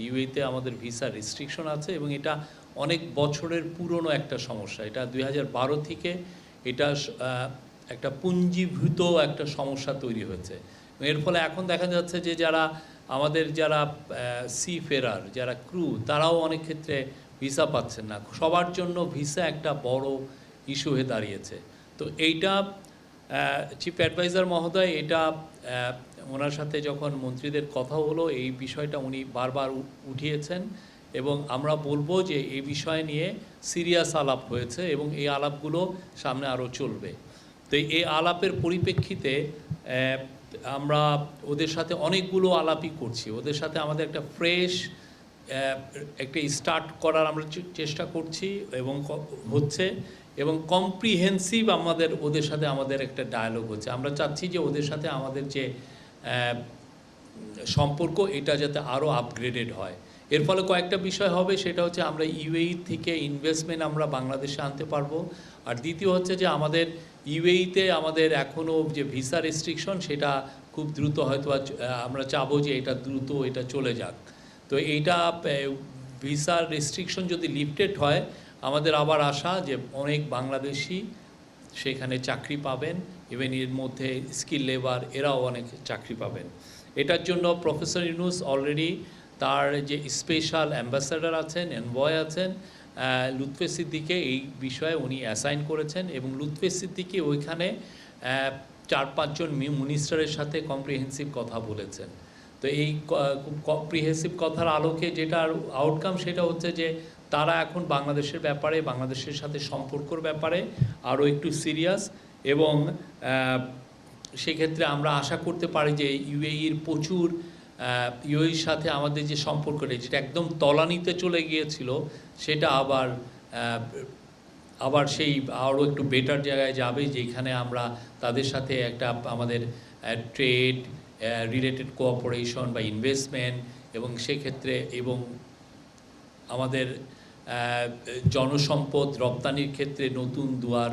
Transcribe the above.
ইউএতে আমাদের visa restriction আছে এবং এটা অনেক বছরের পুরনো একটা সমস্যা। এটা দুই হাজার বারো থেকে এটা একটা পুঞ্জীভূত একটা সমস্যা তৈরি হয়েছে। এর ফলে এখন দেখা যাচ্ছে যে যারা, আমাদের যারা সি ফেরার যারা ক্রু তারাও অনেক ক্ষেত্রে ভিসা পাচ্ছেন না। সবার জন্য ভিসা একটা বড় ইস্যু হয়ে দাঁড়িয়েছে। তো এইটা চিফ অ্যাডভাইজার মহোদয়, এটা ওনার সাথে যখন মন্ত্রীদের কথা হলো, এই বিষয়টা উনি বারবার উঠিয়েছেন এবং আমরা বলব যে এই বিষয় নিয়ে সিরিয়াস আলাপ হয়েছে এবং এই আলাপগুলো সামনে আরও চলবে। তো এই আলাপের পরিপ্রেক্ষিতে আমরা ওদের সাথে অনেকগুলো আলাপই করছি। ওদের সাথে আমাদের একটা ফ্রেশ একটা স্টার্ট করার আমরা চেষ্টা করছি এবং হচ্ছে এবং কম্প্রিহেন্সিভ আমাদের, ওদের সাথে আমাদের একটা ডায়ালগ হচ্ছে। আমরা চাচ্ছি যে ওদের সাথে আমাদের যে সম্পর্ক, এটা যাতে আরও আপগ্রেডেড হয়। এর ফলে কয়েকটা বিষয় হবে, সেটা হচ্ছে আমরা ইউএই থেকে ইনভেস্টমেন্ট আমরা বাংলাদেশে আনতে পারব। আর দ্বিতীয় হচ্ছে যে আমাদের ইউএইতে আমাদের এখনও যে ভিসা রেস্ট্রিকশন সেটা খুব দ্রুত হয়তো আমরা চাবো যে এটা দ্রুত এটা চলে যাক। তো এইটা ভিসা রেস্ট্রিকশন যদি লিফটেড হয় আমাদের আবার আশা যে অনেক বাংলাদেশি সেখানে চাকরি পাবেন ইভেন এর মধ্যে স্কিল লেবার এরাও অনেক চাকরি পাবেন। এটার জন্য প্রফেসর ইউনুস অলরেডি তার যে স্পেশাল অ্যাম্বাসাডার আছেন এনবয় আছেন লুৎফে সিদ্দিকে এই বিষয়ে উনি অ্যাসাইন করেছেন এবং লুৎফে সিদ্দিকি ওইখানে চার পাঁচজন মিনিস্টারের সাথে কম্প্রিহেন্সিভ কথা বলেছেন। তো এই কম্প্রিহেন্সিভ কথার আলোকে যেটার আউটকাম সেটা হচ্ছে যে তারা এখন বাংলাদেশের ব্যাপারে, বাংলাদেশের সাথে সম্পর্কর ব্যাপারে আরও একটু সিরিয়াস এবং সেক্ষেত্রে আমরা আশা করতে পারি যে ইউএইর প্রচুর ইউএইর সাথে আমাদের যে সম্পর্কটা, যেটা একদম তলানিতে চলে গিয়েছিল, সেটা আবার আবার সেই আরও একটু বেটার জায়গায় যাবে, যেখানে আমরা তাদের সাথে একটা আমাদের ট্রেড রিলেটেড কোঅপারেশন বা ইনভেস্টমেন্ট এবং সেক্ষেত্রে এবং আমাদের জনসম্পদ রপ্তানির ক্ষেত্রে নতুন দুয়ার